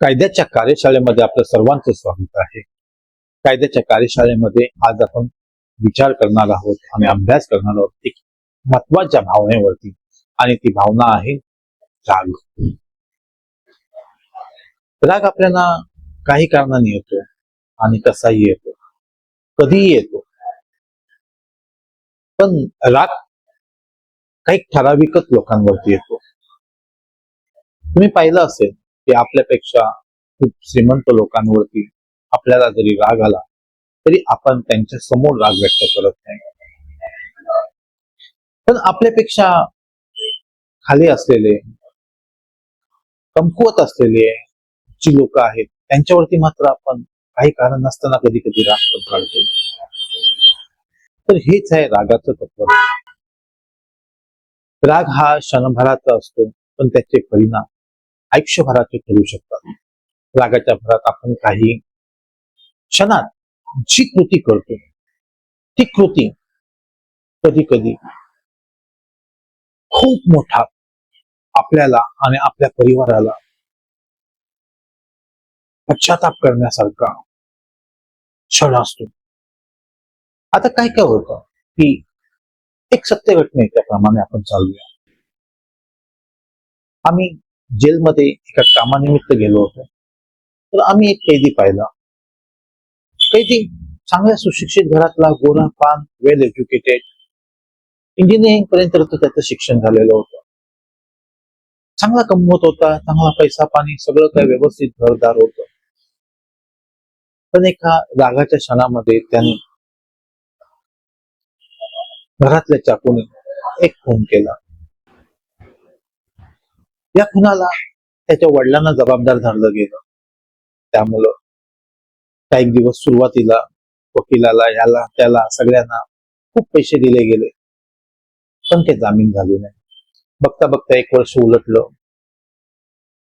कायद्याच्या कार्यशाळेमध्ये आपलं सर्वांचं स्वागत आहे. कायद्याच्या कार्यशाळेमध्ये आज आपण विचार करणार आहोत आणि अभ्यास करणार आहोत एक महत्त्वाच्या भावनेवरती आणि ती भावना आहे राग. राग आपल्याला काही कारणाने येतो आणि कसाही येतो. कधीही येतो. पण राग काही ठराविकच लोकांवरती येतो. तुम्ही पाहिलं असेल की आपल्यापेक्षा खूप श्रीमंत लोकांवरती आपल्याला जरी राग आला तरी आपण त्यांच्यासमोर राग व्यक्त करत नाही. पण आपल्यापेक्षा खाली असलेले कमकुवत असलेले जी लोक आहेत त्यांच्यावरती मात्र आपण काही कारण नसताना कधी कधी राग पण काढतो. तर हेच आहे रागाचं तत्व. राग हा क्षणभराचा असतो पण त्याचे परिणाम आयुष्यभराचे ठरू शकतात. रागाच्या भरात आपण काही क्षणात जी कृती करतो ती कृती कधी कधी खूप मोठा आपल्याला आणि आपल्या परिवाराला पश्चाताप करण्यासारखा क्षण असतो. आता काय काय होतं की एक सत्य घटने त्याप्रमाणे आपण चालूया आम्ही जेलमध्ये एका कामानिमित्त गेलो होतो. तर आम्ही एक कैदी पाहिला. कैदी चांगल्या सुशिक्षित घरातला गोरा पान वेल एज्युकेटेड इंजिनिअरिंग पर्यंत तर त्याचं शिक्षण झालेलं होतं. चांगला कमवत होता चांगला पैसा पाणी सगळं काय व्यवस्थित घरदार होत. पण एका रागाच्या क्षणामध्ये त्याने घरातल्या चाकूने एक फोन केला. या खुनाला त्याच्या वडिलांना जबाबदार धरलं गेलं. त्यामुळं काही दिवस सुरुवातीला वकिलाला याला त्याला सगळ्यांना खूप पैसे दिले गेले. पण ते जामीन झाले नाही. बघता बघता एक वर्ष उलटलं.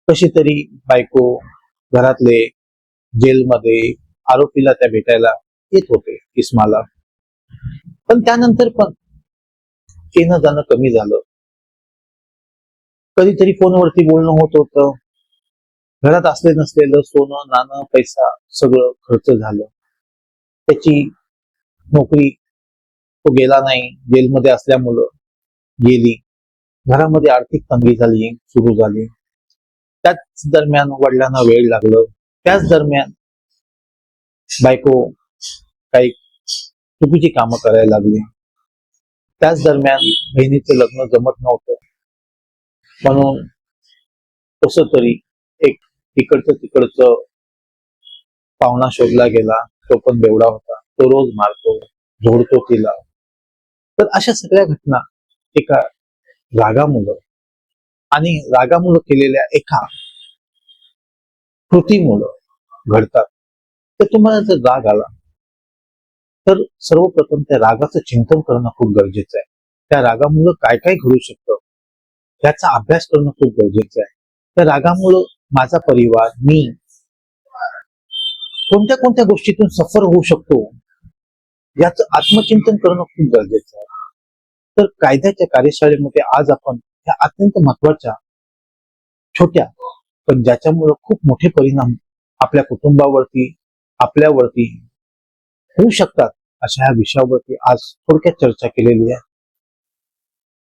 कशी तरी बायको घरातले जेलमध्ये आरोपीला त्या भेटायला येत होते इस्माला पण त्यानंतर पण येणं जाणं कमी झालं. कधीतरी फोनवरती बोलणं होत होतं. घरात असले नसलेलं सोनं नाणं पैसा सगळं खर्च झालं. त्याची नोकरी तो गेला नाही. जेलमध्ये असल्यामुळं गेली. घरामध्ये आर्थिक तंगी झाली सुरू झाली. त्याच दरम्यान वडिलांना वेळ लागलं. त्याच दरम्यान बायको काही चुकीची कामं करायला लागली. त्याच दरम्यान बहिणीचं लग्न जमत नव्हतं. म्हणून कस तरी एक इकडचं तिकडचं पाहुणा शोधला गेला तो पण बेवडा होता. तो रोज मारतो झोडतो तिला. तर अशा सगळ्या घटना एका रागामुळं आणि रागामुळं केलेल्या एका कृतीमुळं घडतात. तर तुम्हाला जर राग आला तर सर्वप्रथम त्या रागाचं चिंतन करणं खूप गरजेचं आहे. त्या रागामुळं काय काय घडू शकतं? त्याचा अभ्यास करणं खूप गरजेचं आहे. तर रागामुळं माझा परिवार मी कोणत्या कोणत्या गोष्टीतून सफर होऊ शकतो याचं आत्मचिंतन करणं खूप गरजेचं आहे. तर कायद्याच्या कार्यशाळेमध्ये आज आपण ह्या अत्यंत महत्त्वाच्या छोट्या पण ज्याच्यामुळं खूप मोठे परिणाम आपल्या कुटुंबावरती आपल्यावरती होऊ शकतात अशा ह्या विषयावरती आज थोडक्यात चर्चा केलेली आहे.